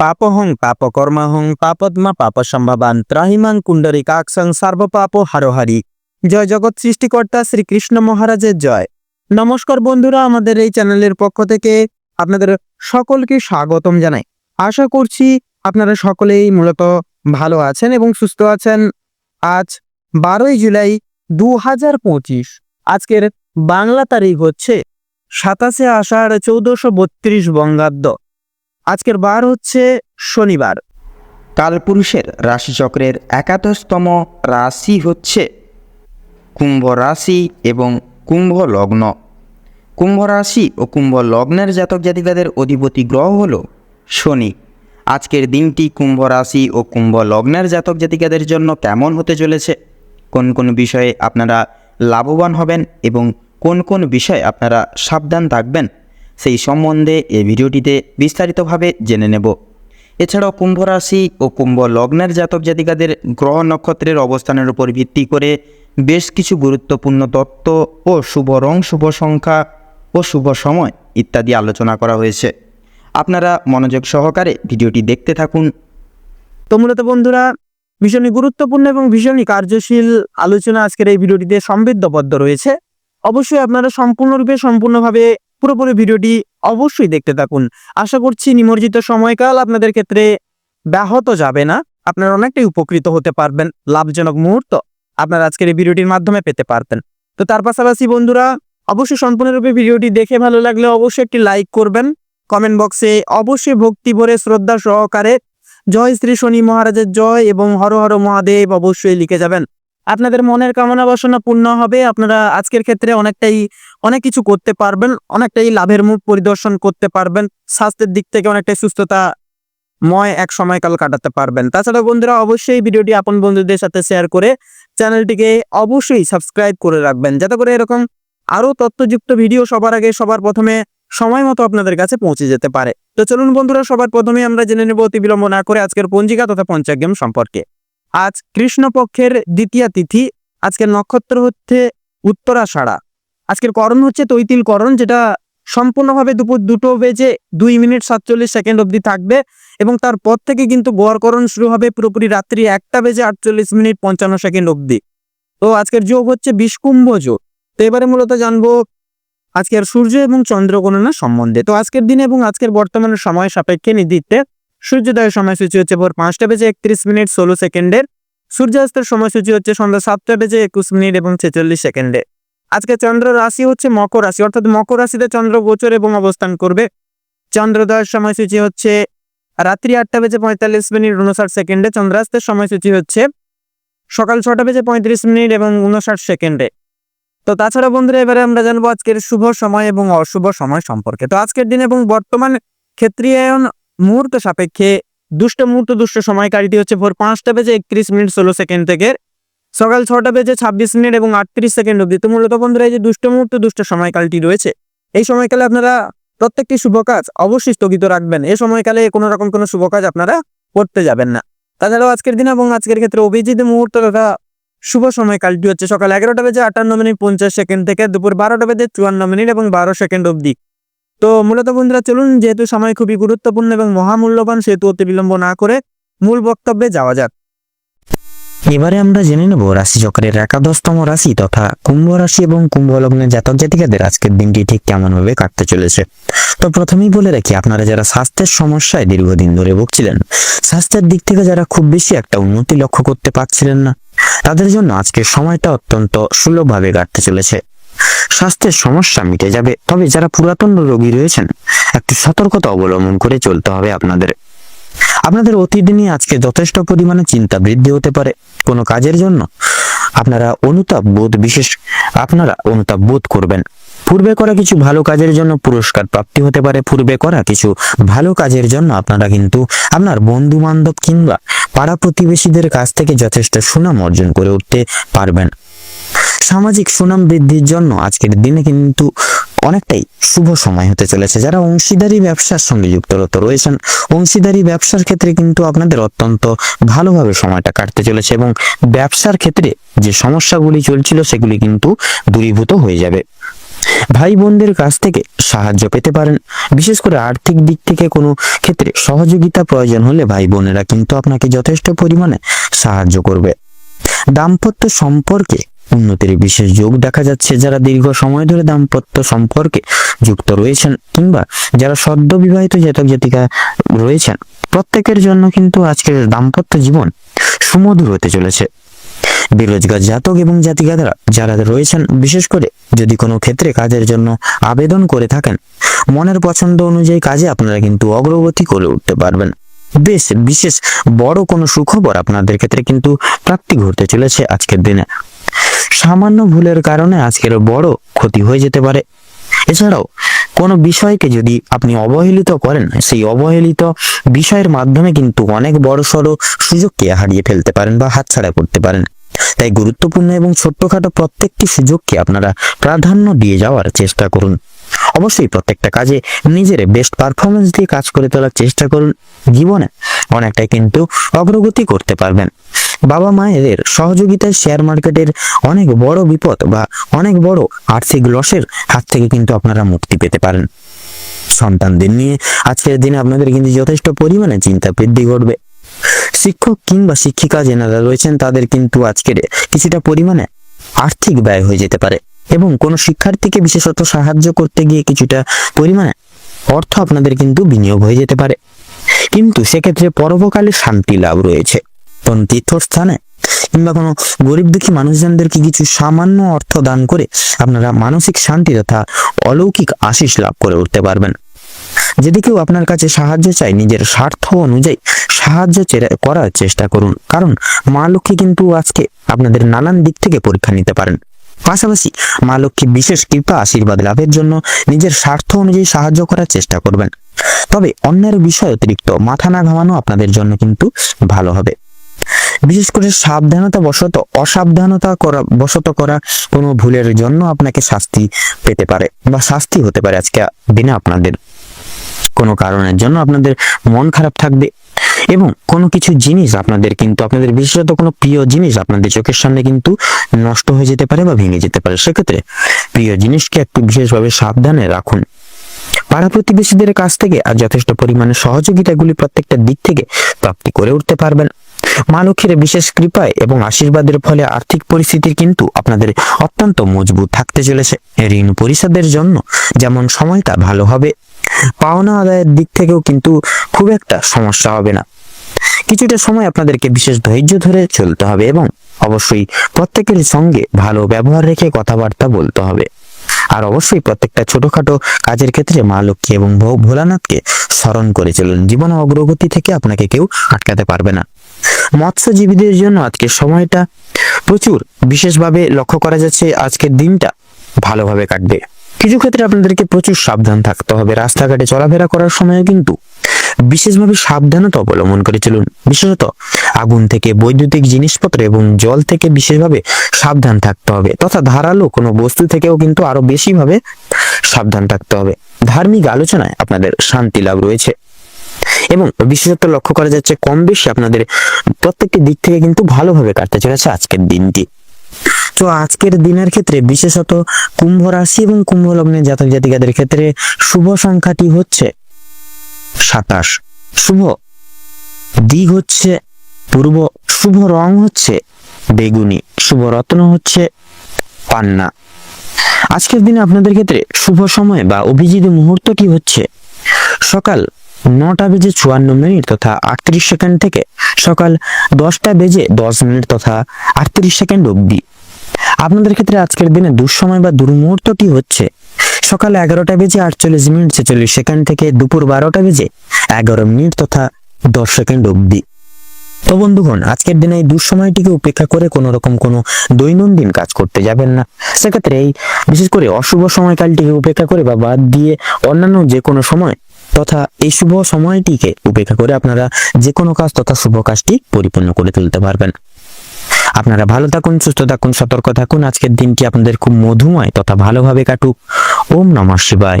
পাপহং পাপকর্মাহং পাপদ্মা পাপসম্ভাবান ত্রাহিমাং কুণ্ডরী কাকসং সর্বপাপ হারোহারি। জয় জগৎ সৃষ্টিকর্তা শ্রীকৃষ্ণ মহারাজের জয়। নমস্কার বন্ধুরা, আমাদের এই চ্যানেলের পক্ষ থেকে আপনাদের সকলকে স্বাগতম জানাই। আশা করছি আপনারা সকলেই মূলত ভালো আছেন এবং সুস্থ আছেন। আজ বারোই জুলাই দু হাজার পঁচিশ, আজকের বাংলা তারিখ হচ্ছে সাতাশে আষাঢ় চৌদ্দশো বত্রিশ বঙ্গাব্দ। আজকের বার হচ্ছে শনিবার। কালপুরুষের রাশিচক্রের একাদশতম রাশি হচ্ছে কুম্ভ রাশি এবং কুম্ভ লগ্ন। কুম্ভ রাশি ও কুম্ভ লগ্নের জাতক জাতিকাদের অধিপতি গ্রহ হল শনি। আজকের দিনটি কুম্ভ রাশি ও কুম্ভ লগ্নের জাতক জাতিকাদের জন্য কেমন হতে চলেছে? কোন কোন বিষয়ে আপনারা লাভবান হবেন এবং কোন কোন বিষয়ে আপনারা সাবধান থাকবেন? সেই সম্বন্ধে এই ভিডিওটিতে বিস্তারিতভাবে জেনে নেব। এছাড়াও কুম্ভ রাশি ও কুম্ভ লগ্নের জাতক জাতিকাদের গ্রহ নক্ষত্রের অবস্থানের উপর ভিত্তি করে বেশ কিছু গুরুত্বপূর্ণ তত্ত্ব ও শুভ রং, শুভ সংখ্যা ও শুভ সময় ইত্যাদি আলোচনা করা হয়েছে। আপনারা মনোযোগ সহকারে ভিডিওটি দেখতে থাকুন। তো মূলত বন্ধুরা, ভীষণই গুরুত্বপূর্ণ এবং ভীষণই কার্যশীল আলোচনা আজকের এই ভিডিওটিতে সমৃদ্ধবদ্ধ রয়েছে। অবশ্যই আপনারা সম্পূর্ণরূপে সম্পূর্ণভাবে পুরোপুরি ভিডিওটি অবশ্যই দেখতে থাকুন। আশা করছি নিমজ্জিত সময়কাল আপনাদের ক্ষেত্রে ব্যাহত যাবে না। আপনারা অনেকটাই উপকৃত হতে পারবেন। লাভজনক মুহূর্ত আপনারা আজকের এই ভিডিওটির মাধ্যমে পেতে পারবেন তো তার পাশাপাশি বন্ধুরা, অবশ্যই সম্পূর্ণরূপে ভিডিওটি দেখে ভালো লাগলে অবশ্যই একটি লাইক করবেন। কমেন্ট বক্সে অবশ্যই ভক্তি ভরে শ্রদ্ধা সহকারে জয় শ্রী শনি মহারাজের জয় এবং হর হর মহাদেব অবশ্যই লিখে যাবেন। আপনাদের মনের কামনা বাসনা পূর্ণ হবে। আপনারা আজকের ক্ষেত্রে অনেকটাই, অনেক কিছু করতে পারবেন, অনেকটাই লাভের মুখ পরিদর্শন করতে পারবেন, স্বাস্থ্যের দিক থেকে অনেকটাই সুস্থতা ময় এক সময়কাল কাটাতে পারবেন। তাছাড়া বন্ধুরা, অবশ্যই ভিডিওটি আপন বন্ধুদের সাথে শেয়ার করে চ্যানেলটিকে অবশ্যই সাবস্ক্রাইব করে রাখবেন, যাতে করে এরকম আরও তথ্যযুক্ত ভিডিও সবার আগে, সবার প্রথমে সময় মতো আপনাদের কাছে পৌঁছে যেতে পারে। তো চলুন বন্ধুরা, সবার প্রথমে আমরা জেনে নেব অতি বিলম্ব না করে আজকের পঞ্জিকা তথা পঞ্চাগ্রাম সম্পর্কে। আজ কৃষ্ণপক্ষের দ্বিতীয় তিথি, আজকের নক্ষত্র হচ্ছে উত্তরাষাঢ়া। আজকের করণ হচ্ছে তৈতিল করণ, যেটা সম্পূর্ণভাবে দুপুর দুটো বেজে দুই মিনিট সাতচল্লিশ সেকেন্ড অবধি থাকবে এবং তারপর থেকে কিন্তু গড়করণ শুরু হবে পুরোপুরি রাত্রি একটা বেজে আটচল্লিশ মিনিট পঞ্চান্ন সেকেন্ড অবধি। তো আজকের যোগ হচ্ছে বিষ্কুম্ভ যোগ। তো এবারে মূলত জানব আজকের সূর্য এবং চন্দ্র গণনা সম্বন্ধে। তো আজকের দিনে এবং আজকের বর্তমানে সময় সাপেক্ষে নির্দিতে সূর্যোদয়ের সময়সূচি হচ্ছে ভোর পাঁচটা বেজে একত্রিশ মিনিট ষোলো সেকেন্ডের। সূর্যাস্তের সময়সূচি হচ্ছে সন্ধ্যা সাতটা বেজে একুশ মিনিট এবং ছেচল্লিশ সেকেন্ডে আজকে চন্দ্র রাশি হচ্ছে মকর রাশি, অর্থাৎ মকর রাশিতে চন্দ্র গোচর এবং অবস্থান করবে। চন্দ্রোদয়ের সময়সূচি হচ্ছে রাত্রি আটটা বেজে পঁয়তাল্লিশ মিনিট উনষাট সেকেন্ডে। চন্দ্রাস্তের সময়সূচি হচ্ছে সকাল ছটা বেজে পঁয়ত্রিশ মিনিট এবং উনষাট সেকেন্ডে। তো তাছাড়া বন্ধুরা, এবারে আমরা জানব আজকের শুভ সময় এবং অশুভ সময় সম্পর্কে। তো আজকের দিন এবং বর্তমান ক্ষেত্রীয়ায়ন মুহূর্ত সাপেক্ষে, দুষ্ট মুহূর্ত, দুষ্ট সময়কারীটি হচ্ছে ভোর পাঁচটা বেজে একত্রিশ মিনিট ষোলো সেকেন্ড থেকে সকাল ছটা বেজে ছাব্বিশ মিনিট এবং আটত্রিশ সেকেন্ড অবধি। তো মূলত বন্ধুরা, এই যে দুষ্ট মুহূর্ত, দুষ্ট সময়কালটি রয়েছে, এই সময়কালে আপনারা প্রত্যেকটি শুভ কাজ অবশ্যই স্থগিত রাখবেন। এই সময়কালে কোনো রকম কোনো শুভ কাজ আপনারা করতে যাবেন না। তাছাড়াও আজকের দিন এবং আজকের ক্ষেত্রে অভিজিৎ মুহূর্ত তথা শুভ সময়কালটি হচ্ছে সকাল এগারোটা বেজে আটান্ন মিনিট পঞ্চাশ সেকেন্ড থেকে দুপুর বারোটা বেজে চুয়ান্ন মিনিট এবং বারো সেকেন্ড অবধি। তো মূলত বন্ধুরা চলুন, যেহেতু সময় খুবই গুরুত্বপূর্ণ এবং মহামূল্যবান, সেহেতু অতি বিলম্ব না করে মূল বক্তব্যে যাওয়া যাক। এবারে আমরা জেনে নেব রাশি রাশিচক্রের একাদশতম রাশি তথা কুম্ভ রাশি এবং কুম্ভ লগ্নের জাতক জাতিকাদের আজকের দিনটি ঠিক কেমন ভাবে কাটতে চলেছে। তো প্রথমেই বলে রাখি, আপনারা যারা স্বাস্থ্যের সমস্যায় দীর্ঘদিন ধরে ভুগছিলেন, স্বাস্থ্যের দিক থেকে যারা খুব বেশি একটা উন্নতি লক্ষ্য করতে পারছিলেন না, তাদের জন্য আজকের সময়টা অত্যন্ত সুলভভাবে কাটতে চলেছে। স্বাস্থ্যের সমস্যা মিটে যাবে। তবে যারা পুরাতন রোগী রয়েছেন, একটু সতর্কতা অবলম্বন করে চলতে হবে আপনাদের। আপনাদের অতীত নিয়ে আজকে যথেষ্ট পরিমাণে চিন্তা বৃদ্ধি হতে পারে। কোনো কাজের জন্য আপনারা অনুতাপ বোধ বিশেষ, আপনারা অনুতাপ বোধ করবেন। পূর্বে করা কিছু ভালো কাজের জন্য পুরস্কার প্রাপ্তি হতে পারে। পূর্বে করা কিছু ভালো কাজের জন্য আপনারা কিন্তু আপনার বন্ধু বান্ধব কিংবা পাড়া প্রতিবেশীদের কাছ থেকে যথেষ্ট সুনাম অর্জন করে উঠতে পারবেন। সামাজিক সুনাম বৃদ্ধির জন্য আজকের দিনে কিন্তু অনেকটাই শুভ সময় হতে চলেছে। যারা অংশীদারি ব্যবসার সঙ্গে যুক্তরত রয়েছেন, অংশীদারি ব্যবসার ক্ষেত্রে কিন্তু আপনাদের অত্যন্ত ভালোভাবে সময়টা কাটতে চলেছে এবং ব্যবসার ক্ষেত্রে যে সমস্যাগুলি চলছিল সেগুলি কিন্তু দূরীভূত হয়ে যাবে। ভাই বোনদের কাছ থেকে সাহায্য পেতে পারেন। বিশেষ করে আর্থিক দিক থেকে কোনো ক্ষেত্রে সহযোগিতা প্রয়োজন হলে ভাই বোনেরা কিন্তু আপনাকে যথেষ্ট পরিমাণে সাহায্য করবে। দাম্পত্য সম্পর্কে উন্নতির বিশেষ যোগ দেখা যাচ্ছে যারা দীর্ঘ সময় ধরে দাম্পত্য সম্পর্কে যুক্ত রয়েছেন কিংবা যারা সদ্য বিবাহিত জাতক জাতিকা রয়েছেন, প্রত্যেকের জন্য কিন্তু আজকের দাম্পত্য জীবন সুমধুর হতে চলেছে। বেরোজগার জাতক এবং জাতিকারা যারা রয়েছেন, বিশেষ করে যদি কোনো ক্ষেত্রে কাজের জন্য আবেদন করে থাকেন, মনের পছন্দ অনুযায়ী কাজে আপনারা কিন্তু অগ্রগতি করে উঠতে পারবেন। বেশ, বিশেষ বড় কোনো সুখবর আপনাদের ক্ষেত্রে কিন্তু প্রাপ্তি ঘটতে চলেছে আজকের দিনে। সামান্য ভুলের কারণে আজকের বড় ক্ষতি হয়ে যেতে পারে। এছাড়াও, কোনো বিষয়কে যদি আপনি অবহেলিত করেন, সেই অবহেলিত বিষয়ের মাধ্যমে কিন্তু অনেক বড় সড়ো সুযোগকে হারিয়ে ফেলতে পারেন বা হাতছাড়া করতে পারেন। তাই গুরুত্বপূর্ণ এবং ছোট্টখাটো প্রত্যেকটি সুযোগকে আপনারা প্রাধান্য দিয়ে যাওয়ার চেষ্টা করুন। অবশ্যই প্রত্যেকটা কাজে নিজের বেস্ট পারফরমেন্স দিয়ে কাজ করে তোলার চেষ্টা করুন। জীবনে অনেকটাই কিন্তু অগ্রগতি করতে পারবেন। বাবা মায়েদের সহযোগিতায় শেয়ার মার্কেটের অনেক বড় বিপদ বা অনেক বড় আর্থিক লসের হাত থেকে কিন্তু আপনারা মুক্তি পেতে পারেন। সন্তানদের নিয়ে আজকের দিনে আপনাদের কিন্তু যথেষ্ট পরিমাণে চিন্তা বৃদ্ধি ঘটবে। শিক্ষক কিংবা শিক্ষিকা যেনারা রয়েছেন, তাদের কিন্তু আজকের কিছুটা পরিমাণে আর্থিক ব্যয় হয়ে যেতে পারে এবং কোনো শিক্ষার্থীকে বিশেষত সাহায্য করতে গিয়ে কিছুটা পরিমাণে অর্থ আপনাদের কিন্তু বিনিয়োগ হয়ে যেতে পারে। কিন্তু সেক্ষেত্রে পরবকালে শান্তি লাভ রয়েছে। কোন তীর্থস্থানে কিংবা কোনো গরিব দুঃখী মানুষজনদেরকে কিছু সামান্য অর্থ দান করে আপনারা মানসিক শান্তি তথা অলৌকিক আশিস লাভ করে উঠতে পারবেন? যদি কেউ আপনার কাছে সাহায্য চায় নিজের স্বার্থ অনুযায়ী সাহায্য করার চেষ্টা করুন। কারণ মা লক্ষ্মী কিন্তু আজকে আপনাদের নানান দিক থেকে পরীক্ষা নিতে পারেন। পাশাপাশি মা লক্ষ্মী বিশেষ কৃপা আশীর্বাদ লাভের জন্য নিজের স্বার্থ অনুযায়ী সাহায্য করার চেষ্টা করবেন। তবে অন্যের বিষয় অতিরিক্ত মাথা না ঘামানো আপনাদের জন্য কিন্তু ভালো হবে। বিশেষ করে সাবধানতা বশত, অসাবধানতা করা, বশত করা কোনো ভুলের জন্য আপনাকে শাস্তি পেতে পারে বা শাস্তি হতে পারে আজকে দিনে আপনাদের। কোনো কারণের জন্য আপনাদের মন খারাপ থাকবে এবং কোনো কিছু জিনিস আপনাদের কিন্তু, আপনাদের বিশেষত কোনো প্রিয় জিনিস আপনাদের চোখের সামনে কিন্তু নষ্ট হয়ে যেতে পারে বা ভেঙে যেতে পারে। সেক্ষেত্রে প্রিয় জিনিসকে একটু বিশেষভাবে সাবধানে রাখুন। পাড়া প্রতিবেশীদের কাছ থেকে আর যথেষ্ট পরিমাণে সহযোগিতাগুলি প্রত্যেকটা দিক থেকে প্রাপ্তি করে উঠতে পারবেন। মা লক্ষ্মীর বিশেষ কৃপায় এবং আশীর্বাদের ফলে আর্থিক পরিস্থিতির কিন্তু আপনাদের অত্যন্ত মজবুত থাকতে চলেছে। ঋণ পরিশোধের জন্য যেমন সময়টা ভালো হবে, পাওনা আদায়ের দিক থেকেও কিন্তু খুব একটা সমস্যা হবে না। কিছুটা সময় আপনাদেরকে বিশেষ ধৈর্য ধরে চলতে হবে এবং অবশ্যই প্রত্যেকের সঙ্গে ভালো ব্যবহার রেখে কথাবার্তা বলতে হবে। আর অবশ্যই প্রত্যেকটা ছোটখাটো কাজের ক্ষেত্রে মা লক্ষ্মী এবং ভোলানাথকে স্মরণ করে চলুন। জীবন অগ্রগতি থেকে আপনাকে কেউ আটকাতে পারবে না। মৎস্যজীবীদের জন্য আজকের সময়টা প্রচুর। বিশেষভাবে লক্ষ্য করা যাচ্ছে আজকের দিনটা ভালোভাবে কাটবে। কিছু ক্ষেত্রে আপনাদেরকে প্রচুর সাবধান থাকতে হবে। রাস্তাঘাটে চলাফেরা করার সময় কিন্তু বিশেষভাবে সাবধানতা অবলম্বন করে চলুন। বিশেষত আগুন থেকে, বৈদ্যুতিক জিনিসপত্র এবং জল থেকে বিশেষভাবে সাবধান থাকতে হবে তথা ধারালো কোনো বস্তু থেকেও কিন্তু আরও বেশিভাবে সাবধান থাকতে হবে। ধার্মিক আলোচনায় আপনাদের শান্তি লাভ রয়েছে। এবং বিশেষত লক্ষ্য করা যাচ্ছে কম বেশি আপনাদের প্রত্যেকটি দিক থেকে কিন্তু ভালোভাবে কাটতে চলেছে আজকের দিনটি। তো আজকের দিনের ক্ষেত্রে বিশেষত কুম্ভ রাশি এবং কুম্ভ লগ্নের জাতক জাতিকাদের ক্ষেত্রে শুভ সংখ্যাটি হচ্ছে সাতাশ। শুভ দিক হচ্ছে পূর্ব, শুভ রং হচ্ছে বেগুনি, শুভ রত্ন হচ্ছে পান্না। আজকের দিনে আপনাদের ক্ষেত্রে শুভ সময় বা অভিজিৎ মুহূর্তটি হচ্ছে? সকাল নটা বেজে চুয়ান্ন মিনিট তথা আটত্রিশ সেকেন্ড থেকে সকাল দশটা বেজে দশ মিনিট তথা আটত্রিশ সেকেন্ড অবধি। আপনাদের ক্ষেত্রে আজকের দিনে দুঃসময় বা দুর্মুহূর্তটি হচ্ছে সকাল এগারোটা বেজে আটচল্লিশ মিনিট, ছেচল্লিশ সেকেন্ড থেকে দুপুর বারোটা বেজে এগারো মিনিট তথা দশ সেকেন্ড অবধি। তো বন্ধুগণ, আজকের দিনে এই দুঃসময়টিকে উপেক্ষা করে কোনো রকম কোনো দৈনন্দিন কাজ করতে যাবেন না। সেক্ষেত্রে এই বিশেষ করে অশুভ সময়কালটিকে উপেক্ষা করে বা বাদ দিয়ে অন্যান্য যে কোনো সময় তথা এই শুভ সময়টিকে উপেক্ষা করে আপনারা যে কোনো কাজ তথা শুভ কাজটি পরিপূর্ণ করে তুলতে পারবেন। আপনারা ভালো থাকুন, সুস্থ থাকুন, সতর্ক থাকুন। আজকের দিনটি আপনাদের খুব মধুময় তথা ভালোভাবে কাটুক। ওম নমঃ শিবায়।